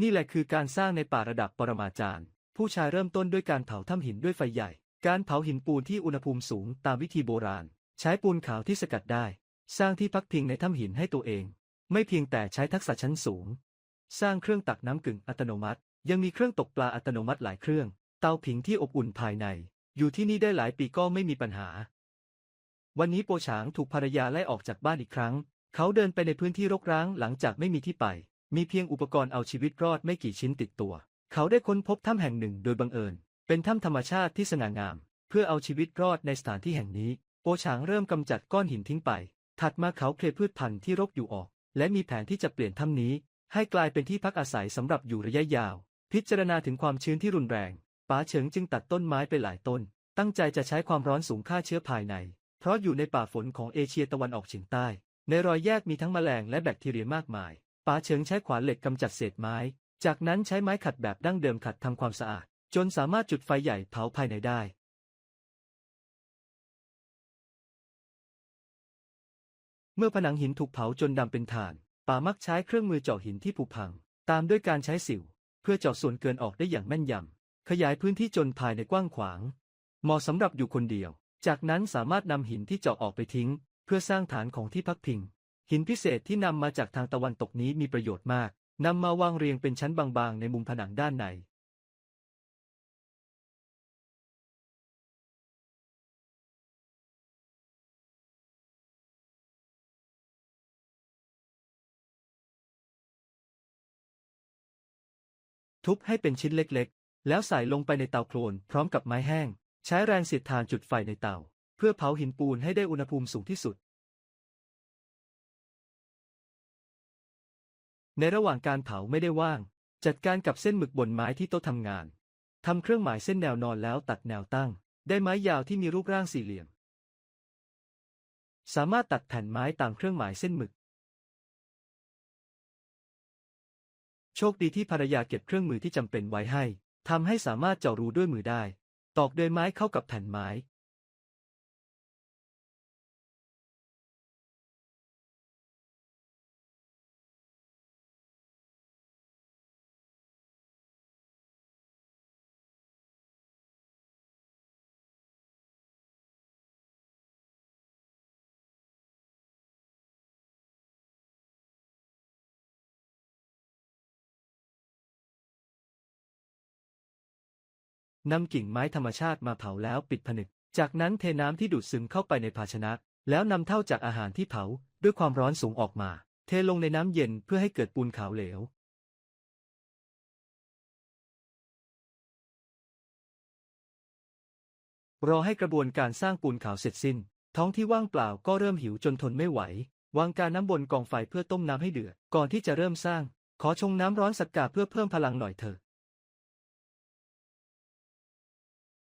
นี่แหละคือการสร้างในป่าระดับปรมาจารย์ ผู้ชายเริ่มต้นด้วยการเผาถ้ำหินด้วยไฟใหญ่ การเผาหินปูนที่อุณหภูมิสูงตามวิธีโบราณ ใช้ปูนขาวที่สกัดได้ สร้างที่พักพิงในถ้ำหินให้ตัวเอง ไม่เพียงแต่ใช้ทักษะชั้นสูง สร้างเครื่องตักน้ำกึ่งอัตโนมัติ ยังมีเครื่องตกปลาอัตโนมัติหลายเครื่อง เตาผิงที่อบอุ่นภายใน อยู่ที่นี่ได้หลายปีก็ไม่มีปัญหา วันนี้โปฉางถูกภรรยาไล่ออกจากบ้านอีกครั้ง เขาเดินไปในพื้นที่รกร้างหลังจากไม่มีที่ไป มีเพียงอุปกรณ์เอาชีวิตรอดไม่กี่ชิ้นติดตัว เขาได้ค้นพบถ้ำแห่งหนึ่งโดยบังเอิญ เป็นถ้ำธรรมชาติที่สง่างาม เพื่อเอาชีวิตรอดในสถานที่แห่งนี้ โปฉางเริ่มกำจัดก้อนหินทิ้งไป ถัดมาเขาเคลียร์พืชพันธุ์ที่รกอยู่ออก และมีแผนที่จะเปลี่ยนถ้ำนี้ ให้กลายเป็นที่พักอาศัยสำหรับอยู่ระยะยาว พิจารณาถึงความชื้นที่รุนแรงป๋าเฉิงจึงตัดต้นไม้ไปหลายต้น ตั้งใจจะใช้ความร้อนสูงฆ่าเชื้อภายใน เพราะอยู่ในป่าฝนของเอเชียตะวันออกเฉียงใต้ ในรอยแยกมีทั้งแมลงและแบคทีเรียมากมาย ป๋าเฉิงใช้ขวานเหล็กกำจัดเศษไม้ จากนั้นใช้ไม้ขัดแบบดั้งเดิมขัดทำความสะอาด จนสามารถจุดไฟใหญ่เผาภายในได้ เมื่อผนังหินถูกเผาจนดำเป็นถ่านป่ามักใช้เครื่องมือเจาะหินที่ผุพัง ตามด้วยการใช้สิว เพื่อเจาะส่วนเกินออกได้อย่างแม่นยำ ขยายพื้นที่จนภายในกว้างขวาง เหมาะสำหรับอยู่คนเดียว จากนั้นสามารถนำหินที่เจาะออกไปทิ้ง เพื่อสร้างฐานของที่พักพิง หินพิเศษที่นำมาจากทางตะวันตกนี้มีประโยชน์มาก นำมาวางเรียงเป็นชั้นบางๆ ในมุมผนังด้านใน ทุบให้เป็นชิ้นเล็กๆ แล้วใส่ลงไปในเตาโคลนพร้อมกับไม้แห้ง ใช้แรงเสียดทานจุดไฟในเตา เพื่อเผาหินปูนให้ได้อุณหภูมิสูงที่สุด ในระหว่างการเผาไม่ได้ว่าง จัดการกับเส้นหมึกบนไม้ที่โต๊ะทำงานทำเครื่องหมายเส้นแนวนอนแล้วตัดแนวตั้ง ได้ไม้ยาวที่มีรูปร่างสี่เหลี่ยม สามารถตัดแผ่นไม้ตามเครื่องหมายเส้นหมึก โชคดีที่ภรรยาเก็บเครื่องมือที่จำเป็นไว้ให้ทำให้สามารถเจาะรูด้วยมือได้ ตอกเดินไม้เข้ากับแผ่นไม้ นำกิ่งไม้ธรรมชาติมาเผาแล้วปิดผนึก จากนั้นเทน้ำที่ดูดซึมเข้าไปในภาชนะ แล้วนำเท่าจากอาหารที่เผาด้วยความร้อนสูงออกมา เทลงในน้ำเย็นเพื่อให้เกิดปูนขาวเหลว รอให้กระบวนการสร้างปูนขาวเสร็จสิ้น ท้องที่ว่างเปล่าก็เริ่มหิวจนทนไม่ไหว วางการน้ำบนกองไฟเพื่อต้มน้ำให้เดือด ก่อนที่จะเริ่มสร้าง ขอชงน้ำร้อนสักกาเพื่อเพิ่มพลังหน่อยเถอะ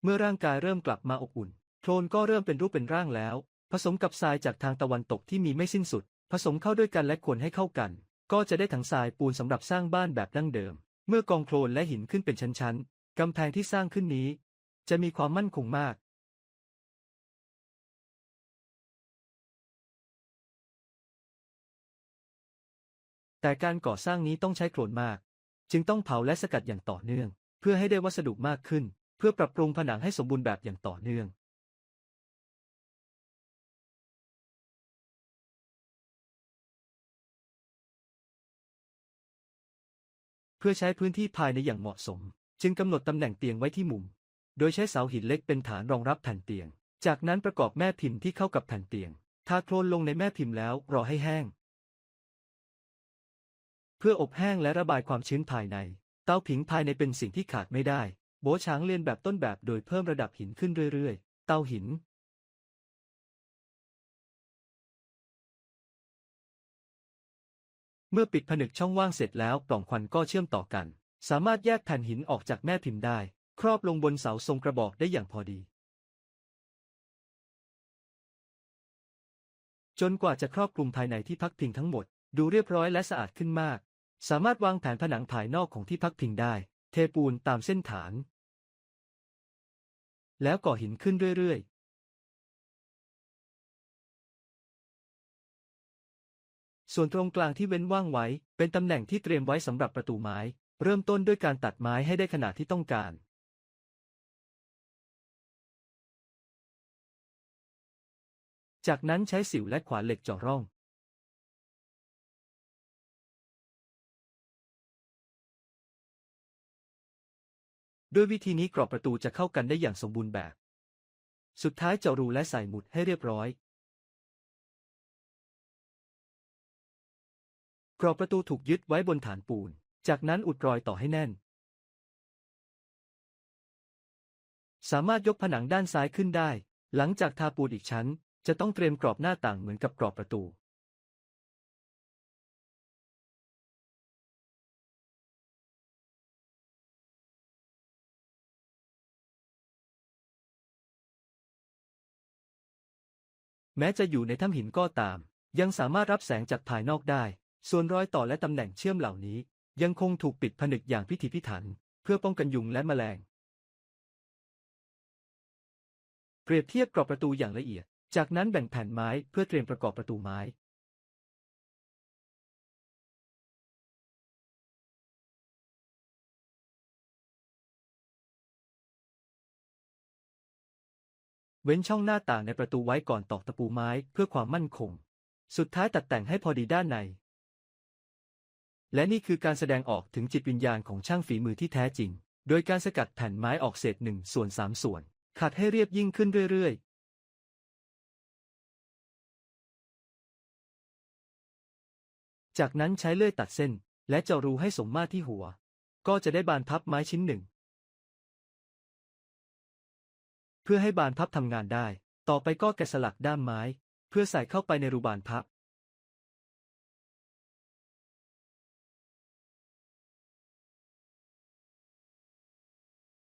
เมื่อร่างกายเริ่มกลับมาอบอุ่น โคลนก็เริ่มเป็นรูปเป็นร่างแล้ว ผสมกับทรายจากทางตะวันตกที่มีไม่สิ้นสุด ผสมเข้าด้วยกันและคนให้เข้ากัน ก็จะได้ถังทรายปูนสำหรับสร้างบ้านแบบดั้งเดิม เมื่อกองโคลนและหินขึ้นเป็นชั้นๆกำแพงที่สร้างขึ้นนี้ จะมีความมั่นคงมากแต่การก่อสร้างนี้ต้องใช้โคลนมาก จึงต้องเผาและสกัดอย่างต่อเนื่อง เพื่อให้ได้วัสดุมากขึ้น เพื่อปรับปรุงผนังให้สมบูรณ์แบบอย่างต่อเนื่องเพื่อใช้พื้นที่ภายในอย่างเหมาะสม จึงกำหนดตำแหน่งเตียงไว้ที่มุม โดยใช้เสาหินเล็กเป็นฐานรองรับแผ่นเตียง จากนั้นประกอบแม่พิมพ์ที่เข้ากับแผ่นเตียงทาโคลนลงในแม่พิมพ์แล้วรอให้แห้ง เพื่ออบแห้งและระบายความชื้นภายใน เตาผิงภายในเป็นสิ่งที่ขาดไม่ได้ โบช้างเลียนแบบต้นแบบโดยเพิ่มระดับหินขึ้นเรื่อยๆ เตาหินเมื่อปิดผนึกช่องว่างเสร็จแล้วปล่องควันก็เชื่อมต่อกัน สามารถแยกแผ่นหินออกจากแม่พิมพ์ได้ ครอบลงบนเสาทรงกระบอกได้อย่างพอดี จนกว่าจะครอบคลุมภายในที่พักพิงทั้งหมด ดูเรียบร้อยและสะอาดขึ้นมาก สามารถวางแผนผนังภายนอกของที่พักพิงได้ เทปูนตามเส้นฐาน แล้วก่อหินขึ้นเรื่อยๆส่วนตรงกลางที่เว้นว่างไว้ เป็นตำแหน่งที่เตรียมไว้สำหรับประตูไม้ เริ่มต้นด้วยการตัดไม้ให้ได้ขนาดที่ต้องการ จากนั้นใช้สิวและขวานเหล็กเจาะร่อง ด้วยวิธีนี้กรอบประตูจะเข้ากันได้อย่างสมบูรณ์แบบ สุดท้ายเจาะรูและใส่หมุดให้เรียบร้อย กรอบประตูถูกยึดไว้บนฐานปูน จากนั้นอุดรอยต่อให้แน่น สามารถยกผนังด้านซ้ายขึ้นได้ หลังจากทาปูนอีกชั้น จะต้องเตรียมกรอบหน้าต่างเหมือนกับกรอบประตู แม้จะอยู่ในถ้ำหินก็ตาม ยังสามารถรับแสงจากภายนอกได้ ส่วนรอยต่อและตำแหน่งเชื่อมเหล่านี้ ยังคงถูกปิดผนึกอย่างพิถีพิถัน เพื่อป้องกันยุงและแมลง เปรียบเทียบกรอบประตูอย่างละเอียด จากนั้นแบ่งแผ่นไม้เพื่อเตรียมประกอบประตูไม้ เว้นช่องหน้าต่างในประตูไว้ก่อนตอกตะปูไม้เพื่อความมั่นคง สุดท้ายตัดแต่งให้พอดีด้านใน และนี่คือการแสดงออกถึงจิตวิญญาณของช่างฝีมือที่แท้จริง โดยการสกัดแผ่นไม้ออกเศษหนึ่งส่วนสามส่วน ขัดให้เรียบยิ่งขึ้นเรื่อยๆจากนั้นใช้เลื่อยตัดเส้น และเจาะรูให้สมมาตรที่หัว ก็จะได้บานพับไม้ชิ้นหนึ่ง เพื่อให้บานพับทำงานได้ ต่อไปก็แกะสลักด้ามไม้ เพื่อใส่เข้าไปในรูบานพับ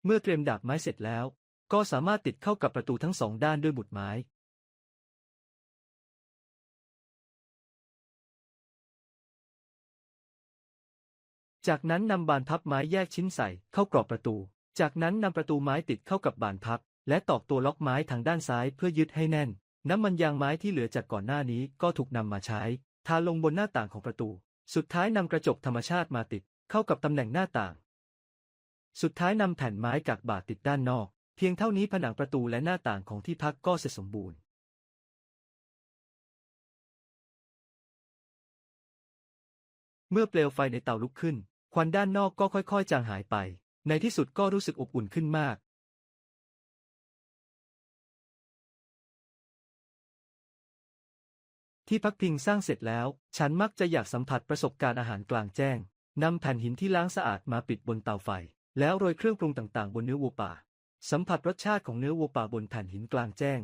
เมื่อเตรียมดาบไม้เสร็จแล้ว ก็สามารถติดเข้ากับประตูทั้งสองด้านด้วยบุดไม้จากนั้นนำบานพับไม้แยกชิ้นใส่เข้ากรอบประตู จากนั้นนำประตูไม้ติดเข้ากับบานพับ และตอกตัวล็อกไม้ทางด้านซ้ายเพื่อยึดให้แน่น น้ำมันยางไม้ที่เหลือจากก่อนหน้านี้ก็ถูกนำมาใช้ ทาลงบนหน้าต่างของประตู สุดท้ายนำกระจกธรรมชาติมาติด เข้ากับตำแหน่งหน้าต่าง สุดท้ายนำแผ่นไม้กากบาทติดด้านนอก เพียงเท่านี้ผนังประตูและหน้าต่างของที่พักก็เสร็จสมบูรณ์เมื่อเปลวไฟในเตาลุกขึ้น ควันด้านนอกก็ค่อยๆ จางหายไป ในที่สุดก็รู้สึกอบอุ่นขึ้นมาก ที่พักพิงสร้างเสร็จแล้ว ฉันมักจะอยากสัมผัสประสบการณ์อาหารกลางแจ้งนำแผ่นหินที่ล้างสะอาดมาปิดบนเตาไฟ แล้วโรยเครื่องปรุงต่างๆ บนเนื้อวัวป่า สัมผัสรสชาติของเนื้อวัวป่าบนแผ่นหินกลางแจ้ง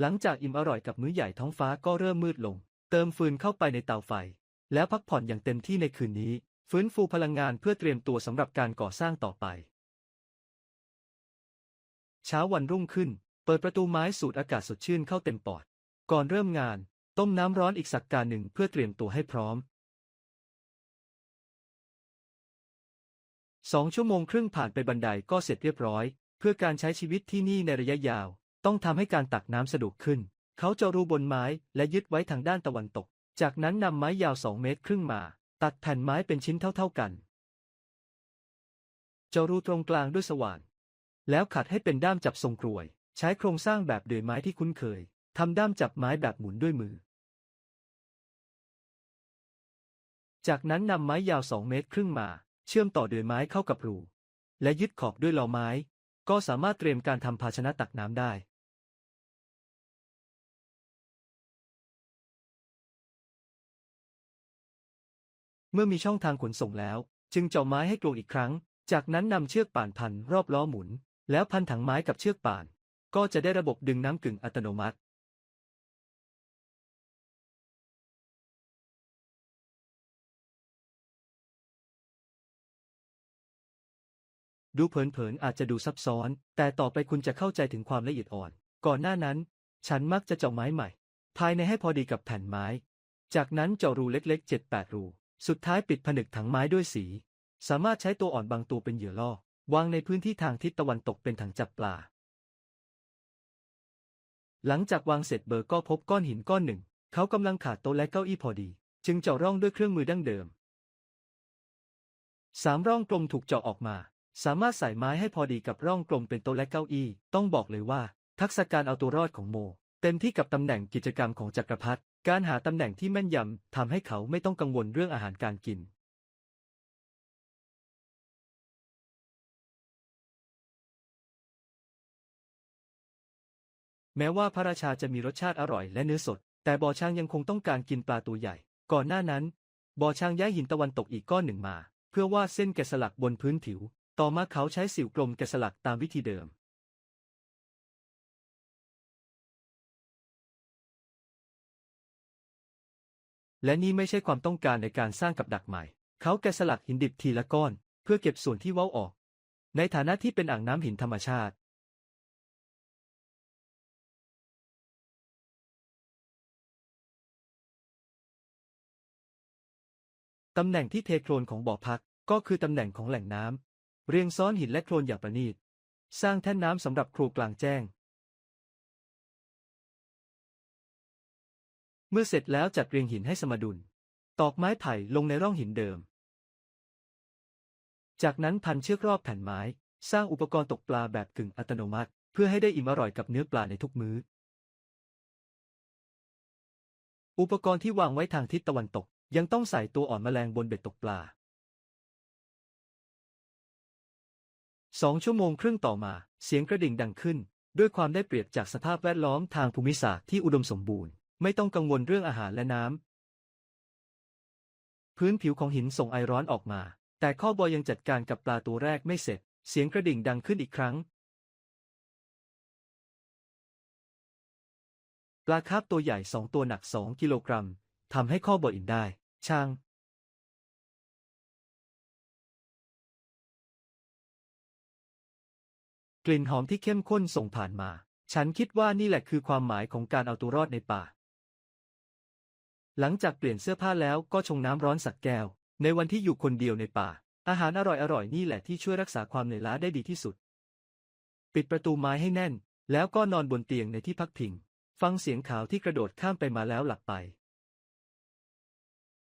หลังจากอิ่มอร่อยกับมื้อใหญ่ท้องฟ้าก็เริ่มมืดลง เติมฟืนเข้าไปในเตาไฟ แล้วพักผ่อนอย่างเต็มที่ในคืนนี้ ฟื้นฟูพลังงานเพื่อเตรียมตัวสำหรับการก่อสร้างต่อไป เช้าวันรุ่งขึ้น เปิดประตูไม้สูดอากาศสดชื่นเข้าเต็มปอด ก่อนเริ่มงาน ต้มน้ำร้อนอีกสักการหนึ่งเพื่อเตรียมตัวให้พร้อมสองชั่วโมงครึ่งผ่านไปบันไดก็เสร็จเรียบร้อย เพื่อการใช้ชีวิตที่นี่ในระยะยาว ต้องทำให้การตักน้ำสะดวกขึ้น เขาเจาะรูบนไม้และยึดไว้ทางด้านตะวันตก จากนั้นนำไม้ยาวสองเมตรครึ่งมา ตัดแผ่นไม้เป็นชิ้นเท่าๆกันเจาะรูตรงกลางด้วยสว่าน แล้วขัดให้เป็นด้ามจับทรงกรวย ใช้โครงสร้างแบบเดือยไม้ที่คุ้นเคย ทำด้ามจับไม้แบบหมุนด้วยมือ จากนั้นนำไม้ยาวสองเมตรครึ่งมา เชื่อมต่อเดือยไม้เข้ากับรู และยึดขอบด้วยเหลาไม้ ก็สามารถเตรียมการทำภาชนะตักน้ำได้เมื่อมีช่องทางขนส่งแล้ว จึงเจาะไม้ให้กลวงอีกครั้ง จากนั้นนำเชือกป่านพันรอบล้อหมุน แล้วพันถังไม้กับเชือกป่าน ก็จะได้ระบบดึงน้ำกึ่งอัตโนมัติ ดูเผินๆอาจจะดูซับซ้อน แต่ต่อไปคุณจะเข้าใจถึงความละเอียดอ่อน ก่อนหน้านั้น ฉันมักจะเจาะไม้ใหม่ ภายในให้พอดีกับแผ่นไม้ จากนั้นเจาะรูเล็กๆ 7-8 รู สุดท้ายปิดผนึกถังไม้ด้วยสี สามารถใช้ตัวอ่อนบางตัวเป็นเหยื่อล่อ วางในพื้นที่ทางทิศตะวันตกเป็นถังจับปลา หลังจากวางเสร็จเบอร์ก็พบก้อนหินก้อนหนึ่ง เขากำลังขาดโต๊ะและเก้าอี้พอดี จึงเจาะร่องด้วยเครื่องมือดั้งเดิม สามร่องกลมถูกเจาะออกมา สามารถใส่ไม้ให้พอดีกับร่องกลมเป็นโต๊ะและเก้าอี้ ต้องบอกเลยว่า ทักษะการเอาตัวรอดของโม เต็มที่กับตำแหน่งกิจกรรมของจักรพรรดิการหาตำแหน่งที่แม่นยำทำให้เขาไม่ต้องกังวลเรื่องอาหารการกิน แม้ว่าพระราชาจะมีรสชาติอร่อยและเนื้อสด แต่บอช้างยังคงต้องการกินปลาตัวใหญ่ ก่อนหน้านั้น บอช้างย้ายหินตะวันตกอีกก้อนหนึ่งมา เพื่อวาดเส้นแกะสลักบนพื้นผิว ต่อมาเขาใช้สิวกลมแกะสลักตามวิธีเดิม และนี่ไม่ใช่ความต้องการในการสร้างกับดักใหม่ เขาแกะสลักหินดิบทีละก้อน เพื่อเก็บส่วนที่เว้าออก ในฐานะที่เป็นอ่างน้ำหินธรรมชาติ ตำแหน่งที่เทโครนของบ่อพักก็คือตำแหน่งของแหล่งน้ำเรียงซ้อนหินและโครนอย่างประณีต สร้างแท่นน้ำสำหรับครูกลางแจ้ง เมื่อเสร็จแล้วจัดเรียงหินให้สมดุล ตอกไม้ไผ่ลงในร่องหินเดิม จากนั้นพันเชือกรอบแผ่นไม้ สร้างอุปกรณ์ตกปลาแบบกึ่งอัตโนมัติ เพื่อให้ได้อิ่มอร่อยกับเนื้อปลาในทุกมื้อ อุปกรณ์ที่วางไว้ทางทิศตะวันตก ยังต้องใส่ตัวอ่อนแมลงบนเบ็ดตกปลาสองชั่วโมงครึ่งต่อมา เสียงกระดิ่งดังขึ้น ด้วยความได้เปรียบจากสภาพแวดล้อมทางภูมิศาสตร์ที่อุดมสมบูรณ์ ไม่ต้องกังวลเรื่องอาหารและน้ำ พื้นผิวของหินส่งไอร้อนออกมา แต่ข้อบอยยังจัดการกับปลาตัวแรกไม่เสร็จ เสียงกระดิ่งดังขึ้นอีกครั้ง ปลาคาร์ฟตัวใหญ่สองตัวหนักสองกิโลกรัมทำให้ข้อบอยอิ่มได้ ช่างกลิ่นหอมที่เข้มข้นส่งผ่านมา ฉันคิดว่านี่แหละคือความหมายของการเอาตัวรอดในป่า หลังจากเปลี่ยนเสื้อผ้าแล้วก็ชงน้ำร้อนสักแก้ว ในวันที่อยู่คนเดียวในป่า อาหารอร่อยๆ นี่แหละที่ช่วยรักษาความเหนื่อยล้าได้ดีที่สุด ปิดประตูไม้ให้แน่น แล้วก็นอนบนเตียงในที่พักพิง ฟังเสียงขาวที่กระโดดข้ามไปมาแล้วหลับไป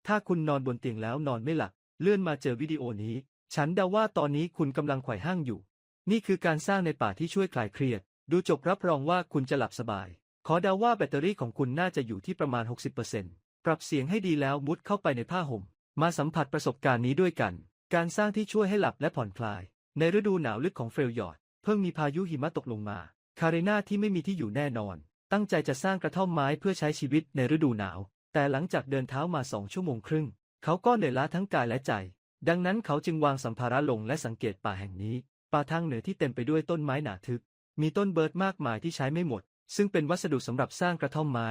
ถ้าคุณนอนบนเตียงแล้วนอนไม่หลับ เลื่อนมาเจอวิดีโอนี้ ฉันเดาว่าตอนนี้คุณกำลังไขว่ห้างอยู่ นี่คือการสร้างในป่าที่ช่วยคลายเครียด ดูจบรับรองว่าคุณจะหลับสบาย ขอเดาว่าแบตเตอรี่ของคุณน่าจะอยู่ที่ประมาณ 60%ปรับเสียงให้ดีแล้วมุดเข้าไปในผ้าห่ม มาสัมผัสประสบการณ์นี้ด้วยกัน การสร้างที่ช่วยให้หลับและผ่อนคลาย ในฤดูหนาวลึกของเฟลยอร์ด เพิ่งมีพายุหิมะตกลงมา คาเรนาที่ไม่มีที่อยู่แน่นอน ตั้งใจจะสร้างกระท่อมไม้เพื่อใช้ชีวิตในฤดูหนาว แต่หลังจากเดินเท้ามาสองชั่วโมงครึ่ง เขาก็เหนื่อยล้าทั้งกายและใจ ดังนั้นเขาจึงวางสัมภาระลงและสังเกตป่าแห่งนี้ ป่าทางเหนือที่เต็มไปด้วยต้นไม้หนาทึบ มีต้นเบิร์ดมากมายที่ใช้ไม่หมด ซึ่งเป็นวัสดุสำหรับสร้างกระท่อมไม้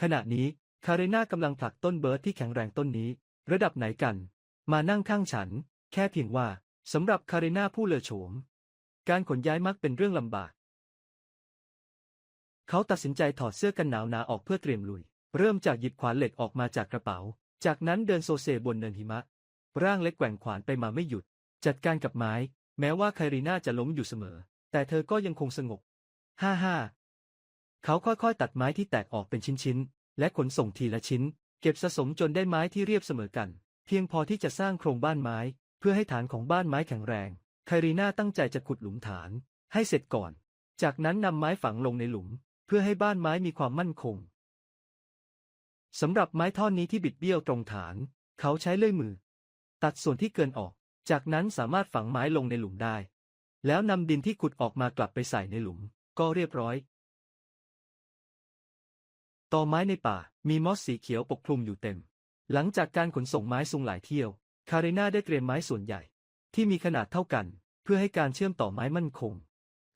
ขณะนี้คาเรนากำลังผลักต้นเบิร์ดที่แข็งแรงต้นนี้ ระดับไหนกัน มานั่งข้างฉัน แค่เพียงว่าสำหรับคาเรนาผู้เลอโฉม การขนย้ายมักเป็นเรื่องลำบาก เขาตัดสินใจถอดเสื้อกันหนาวหนาออกเพื่อเตรียมลุย เริ่มจากหยิบขวานเหล็กออกมาจากกระเป๋า จากนั้นเดินโซเซบนเนินหิมะ ร่างเล็กแกว่งขวานไปมาไม่หยุด จัดการกับไม้ แม้ว่าคารีนาจะล้มอยู่เสมอ แต่เธอก็ยังคงสงบ ฮ่าฮ่าเขาค่อยๆ ตัดไม้ที่แตกออกเป็นชิ้นๆ และขนส่งทีละชิ้น เก็บสะสมจนได้ไม้ที่เรียบเสมอกัน เพียงพอที่จะสร้างโครงบ้านไม้ เพื่อให้ฐานของบ้านไม้แข็งแรงคารีนาตั้งใจจะขุดหลุมฐาน ให้เสร็จก่อน จากนั้นนำไม้ฝังลงในหลุม พื่อให้บ้านไม้มีความมั่นคงสำหรับไม้ท่อนนี้ที่บิดเบี้ยวตรงฐาน เขาใช้เลื่อยมือ ตัดส่วนที่เกินออก จากนั้นสามารถฝังไม้ลงในหลุมได้ แล้วนำดินที่ขุดออกมากลับไปใส่ในหลุม ก็เรียบร้อย ต่อไม้ในป่ามีมอสสีเขียวปกคลุมอยู่เต็ม หลังจากการขนส่งไม้ซุงหลายเที่ยว คาเรนาได้เตรียมไม้ส่วนใหญ่ ที่มีขนาดเท่ากัน เพื่อให้การเชื่อมต่อไม้มั่นคง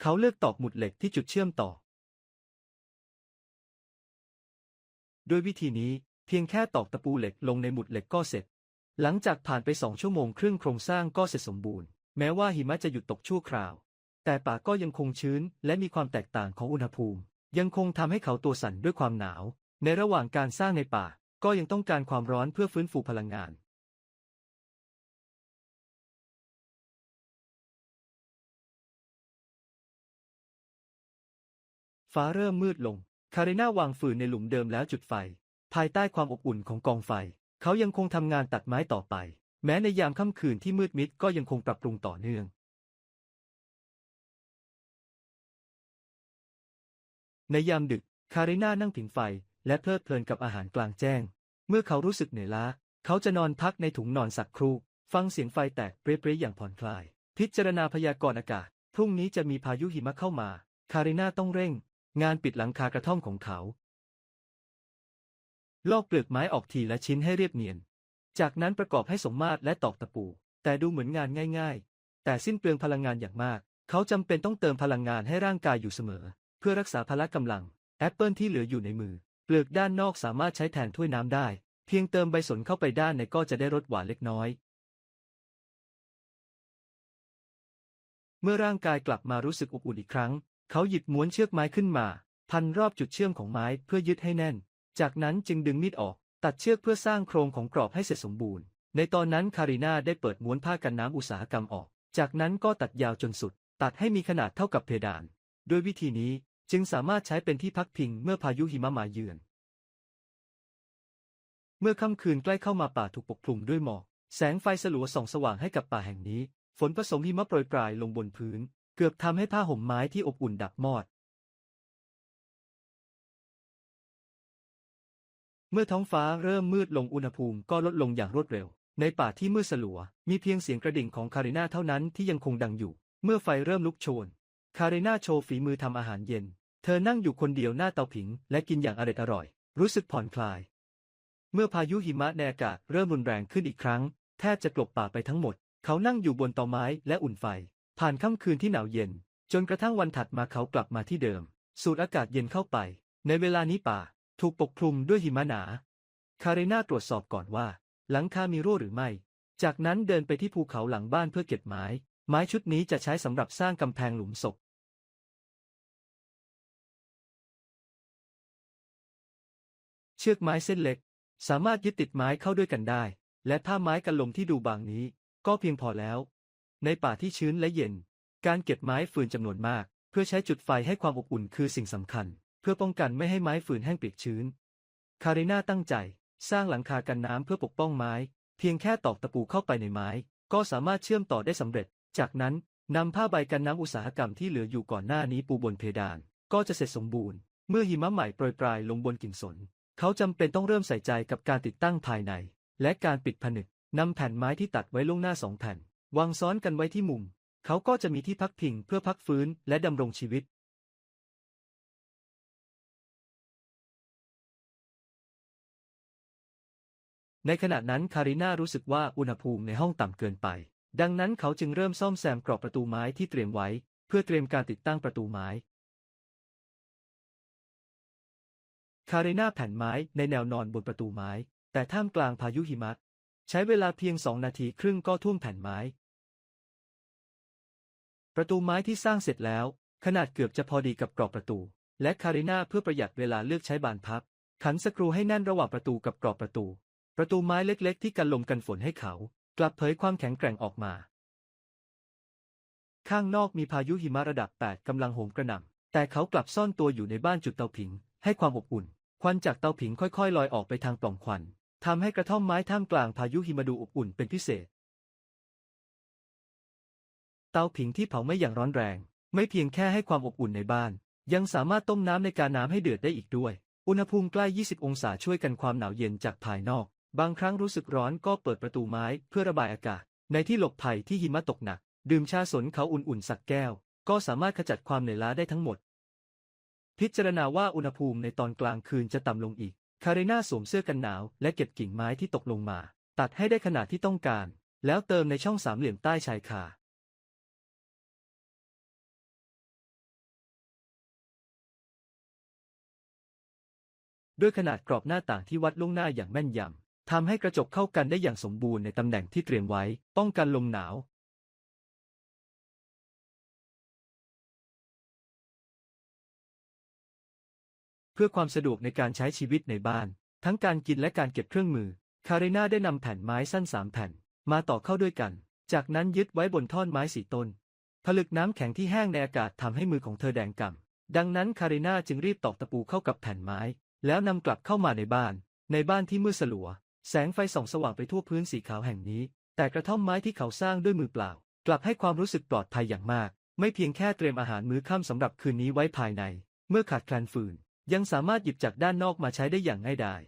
เขาเลือกตอกหมุดเหล็กที่จุดเชื่อมต่อ ด้วยวิธีนี้เพียงแค่ตอกตะปูเหล็กลงในหมุดเหล็กก็เสร็จ หลังจากผ่านไปสองชั่วโมงครึ่งโครงสร้างก็เสร็จสมบูรณ์ แม้ว่าหิมะจะหยุดตกชั่วคราว แต่ป่าก็ยังคงชื้นและมีความแตกต่างของอุณหภูมิ ยังคงทำให้เขาตัวสั่นด้วยความหนาว ในระหว่างการสร้างในป่าก็ยังต้องการความร้อนเพื่อฟื้นฟูพลังงาน ฟ้าเริ่มมืดลง คาริน่าวางฟืนในหลุมเดิมแล้วจุดไฟ ภายใต้ความอบอุ่นของกองไฟ เขายังคงทำงานตัดไม้ต่อไป แม้ในยามค่ำคืนที่มืดมิดก็ยังคงปรับปรุงต่อเนื่อง ในยามดึก คาริน่านั่งผิงไฟ และเพลิดเพลินกับอาหารกลางแจ้ง เมื่อเขารู้สึกเหนื่อยล้า เขาจะนอนพักในถุงนอนสักครู่ ฟังเสียงไฟแตกเปรี้ยๆอย่างผ่อนคลาย พิจารณาพยากรณ์อากาศ พรุ่งนี้จะมีพายุหิมะเข้ามา คาริน่าต้องเร่ง งานปิดหลังคากระท่อมของเขา ลอกเปลือกไม้ออกทีละชิ้นให้เรียบเนียน จากนั้นประกอบให้สมมาตรและตอกตะปู แต่ดูเหมือนงานง่าย ๆ แต่สิ้นเปลืองพลังงานอย่างมาก เขาจำเป็นต้องเติมพลังงานให้ร่างกายอยู่เสมอ เพื่อรักษาพละกำลัง แอปเปิลที่เหลืออยู่ในมือ เปลือกด้านนอกสามารถใช้แทนถ้วยน้ำได้ เพียงเติมใบสนเข้าไปด้านในก็จะได้รสหวานเล็กน้อยเมื่อร่างกายกลับมารู้สึกอบอุ่นอีกครั้ง เขาหยิบม้วนเชือกไม้ขึ้นมา พันรอบจุดเชื่อมของไม้เพื่อยึดให้แน่น จากนั้นจึงดึงมีดออก ตัดเชือกเพื่อสร้างโครงของกรอบให้เสร็จสมบูรณ์ ในตอนนั้นคาริน่าได้เปิดม้วนผ้ากันน้ำอุตสาหกรรมออก จากนั้นก็ตัดยาวจนสุด ตัดให้มีขนาดเท่ากับเพดาน ด้วยวิธีนี้จึงสามารถใช้เป็นที่พักพิงเมื่อพายุหิมะมาเยือน เมื่อค่ำคืนใกล้เข้ามาป่าถูกปกคลุมด้วยหมอก แสงไฟสลัวส่องสว่างให้กับป่าแห่งนี้ ฝนผสมหิมะโปรยปลายลงบนพื้น เกือบทำให้ผ้าห่มไม้ที่อบอุ่นดับมอด เมื่อท้องฟ้าเริ่มมืดลงอุณหภูมิก็ลดลงอย่างรวดเร็ว ในป่าที่มืดสลัว มีเพียงเสียงกระดิ่งของคาริน่าเท่านั้นที่ยังคงดังอยู่ เมื่อไฟเริ่มลุกโชน คาริน่าโชว์ฝีมือทำอาหารเย็น เธอนั่งอยู่คนเดียวหน้าเตาผิง และกินอย่างอร็ดอร่อย รู้สึกผ่อนคลาย เมื่อพายุหิมะในอากาศเริ่มรุนแรงขึ้นอีกครั้ง แทบจะกลบป่าไปทั้งหมด เขานั่งอยู่บนตาไม้และอุ่นไฟ ผ่านค่ำคืนที่หนาวเย็น จนกระทั่งวันถัดมาเขากลับมาที่เดิม สูดอากาศเย็นเข้าไป ในเวลานี้ป่า ถูกปกคลุมด้วยหิมะหนา คาเรนาตรวจสอบก่อนว่า หลังคามีรั่วหรือไม่ จากนั้นเดินไปที่ภูเขาหลังบ้านเพื่อเก็บไม้ ไม้ชุดนี้จะใช้สำหรับสร้างกำแพงหลุมศพเชือกไม้เส้นเล็ก สามารถยึดติดไม้เข้าด้วยกันได้ และถ้าไม้กันลมที่ดูบางนี้ ก็เพียงพอแล้ว ในป่าที่ชื้นและเย็น การเก็บไม้ฟืนจำนวนมาก เพื่อใช้จุดไฟให้ความอบอุ่นคือสิ่งสำคัญ เพื่อป้องกันไม่ให้ไม้ฟืนแห้งเปียกชื้น คาริน่าตั้งใจ สร้างหลังคากันน้ำเพื่อปกป้องไม้ เพียงแค่ตอกตะปูเข้าไปในไม้ ก็สามารถเชื่อมต่อได้สำเร็จ จากนั้นนำผ้าใบกันน้ำอุตสาหกรรมที่เหลืออยู่ก่อนหน้านี้ปูบนเพดาน ก็จะเสร็จสมบูรณ์ เมื่อหิมะใหม่โปรยปลายลงบนกิ่งสน เขาจำเป็นต้องเริ่มใส่ใจกับการติดตั้งภายใน และการปิดผนึกนำแผ่นไม้ที่ตัดไว้ล่วงหน้าสองแผ่น วางซ้อนกันไว้ที่มุม เขาก็จะมีที่พักพิงเพื่อพักฟื้นและดำรงชีวิต ในขณะนั้นคาริน่ารู้สึกว่าอุณหภูมิในห้องต่ำเกินไป ดังนั้นเขาจึงเริ่มซ่อมแซมกรอบประตูไม้ที่เตรียมไว้ เพื่อเตรียมการติดตั้งประตูไม้คาริน่าแผ่นไม้ในแนวนอนบนประตูไม้ แต่ท่ามกลางพายุหิมะ ใช้เวลาเพียงสองนาทีครึ่งก็ท่วมแผ่นไม้ ประตูไม้ที่สร้างเสร็จแล้ว ขนาดเกือบจะพอดีกับกรอบประตู และคาริน่าเพื่อประหยัดเวลาเลือกใช้บานพับ ขันสกรูให้แน่นระหว่างประตูกับกรอบประตู ประตูไม้เล็กๆ ที่กันลมกันฝนให้เขา กลับเผยความแข็งแกร่งออกมา ข้างนอกมีพายุหิมะระดับ 8 กำลังโหมกระหน่ำแต่เขากลับซ่อนตัวอยู่ในบ้านจุดเตาผิง ให้ความอบอุ่น ควันจากเตาผิงค่อยๆลอยออกไปทางปล่องควันทำให้กระท่อมไม้ท่ามกลางพายุหิมะดูอบอุ่นเป็นพิเศษ เตาผิงที่เผาไม่อย่างร้อนแรง ไม่เพียงแค่ให้ความอบอุ่นในบ้าน ยังสามารถต้มน้ำในกาน้ำให้เดือดได้อีกด้วย อุณหภูมิใกล้ 20 องศาช่วยกันความหนาวเย็นจากภายนอก บางครั้งรู้สึกร้อนก็เปิดประตูไม้เพื่อระบายอากาศ ในที่หลบภัยที่หิมะตกหนัก ดื่มชาสนเขาอุ่นๆสักแก้ว ก็สามารถขจัดความเหนื่อยล้าได้ทั้งหมด พิจารณาว่าอุณหภูมิในตอนกลางคืนจะต่ำลงอีก คาริน่าสวมเสื้อกันหนาว และเก็บกิ่งไม้ที่ตกลงมา ตัดให้ได้ขนาดที่ต้องการ แล้วเติมในช่องสามเหลี่ยมใต้ชายคา ด้วยขนาดกรอบหน้าต่างที่วัดล่วงหน้าอย่างแม่นยำทำให้กระจกเข้ากันได้อย่างสมบูรณ์ในตำแหน่งที่เตรียมไว้ ป้องกันลมหนาว เพื่อความสะดวกในการใช้ชีวิตในบ้าน ทั้งการกินและการเก็บเครื่องมือ คาริน่าได้นำแผ่นไม้สั้นสามแผ่น มาต่อเข้าด้วยกัน จากนั้นยึดไว้บนท่อนไม้สี่ต้น ผลึกน้ำแข็งที่แห้งในอากาศทำให้มือของเธอแดงก่ำดังนั้นคาริน่าจึงรีบตอกตะปูเข้ากับแผ่นไม้ แล้วนำกลับเข้ามาในบ้าน ในบ้านที่มืดสลัว แสงไฟส่องสว่างไปทั่วพื้นสีขาวแห่งนี้ แต่กระท่อมไม้ที่เขาสร้างด้วยมือเปล่า กลับให้ความรู้สึกปลอดภัยอย่างมาก ไม่เพียงแค่เตรียมอาหารมื้อค่ำสำหรับคืนนี้ไว้ภายใน เมื่อขาดแคลนฟืน ยังสามารถหยิบจากด้านนอกมาใช้ได้อย่างง่ายดาย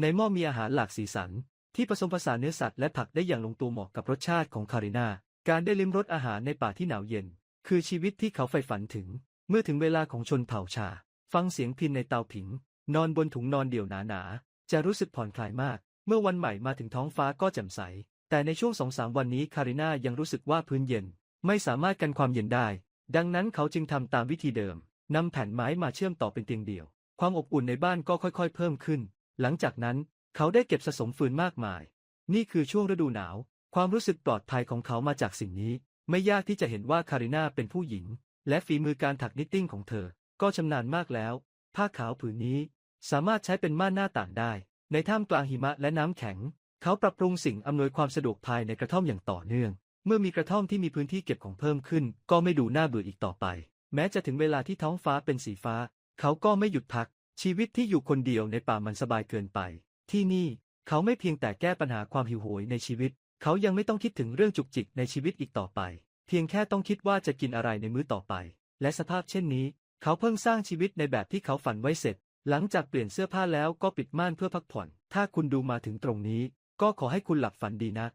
ในหม้อมีอาหารหลากสีสัน ที่ผสมผสานเนื้อสัตว์และผักได้อย่างลงตัวเหมาะกับรสชาติของคารินาการได้ลิ้มรสอาหารในป่าที่หนาวเย็น คือชีวิตที่เขาใฝ่ฝันถึง เมื่อถึงเวลาของชนเผ่าชา ฟังเสียงพินในเตาผิง นอนบนถุงนอนเดี่ยวหนาๆ จะรู้สึกผ่อนคลายมาก เมื่อวันใหม่มาถึงท้องฟ้าก็แจ่มใส แต่ในช่วงสองสามวันนี้คาริน่ายังรู้สึกว่าพื้นเย็น ไม่สามารถกันความเย็นได้ ดังนั้นเขาจึงทำตามวิธีเดิมนำแผ่นไม้มาเชื่อมต่อเป็นเตียงเดี่ยว ความอบอุ่นในบ้านก็ค่อยๆ เพิ่มขึ้น หลังจากนั้นเขาได้เก็บสะสมฟืนมากมาย นี่คือช่วงฤดูหนาว ความรู้สึกปลอดภัยของเขามาจากสิ่งนี้ ไม่ยากที่จะเห็นว่าคาริน่าเป็นผู้หญิง และฝีมือการถักนิตติ้งของเธอ ก็ชำนาญมากแล้ว ผ้าขาวผืนนี้ สามารถใช้เป็นม่านหน้าต่างได้ ในท่ามกลางหิมะและน้ำแข็ง เขาปรับปรุงสิ่งอำนวยความสะดวกภายในกระท่อมอย่างต่อเนื่อง เมื่อมีกระท่อมที่มีพื้นที่เก็บของเพิ่มขึ้น ก็ไม่ดูน่าเบื่ออีกต่อไป แม้จะถึงเวลาที่ท้องฟ้าเป็นสีฟ้า เขาก็ไม่หยุดพัก ชีวิตที่อยู่คนเดียวในป่ามันสบายเกินไป ที่นี่เขาไม่เพียงแต่แก้ปัญหาความหิวโหยในชีวิต เขายังไม่ต้องคิดถึงเรื่องจุกจิกในชีวิตอีกต่อไป เพียงแค่ต้องคิดว่าจะกินอะไรในมื้อต่อไป และสภาพเช่นนี้ เขาเพิ่งสร้างชีวิตในแบบที่เขาฝันไว้เสร็จ หลังจากเปลี่ยนเสื้อผ้าแล้วก็ปิดม่านเพื่อพักผ่อน ถ้าคุณดูมาถึงตรงนี้ ก็ขอให้คุณหลับฝันดีนะ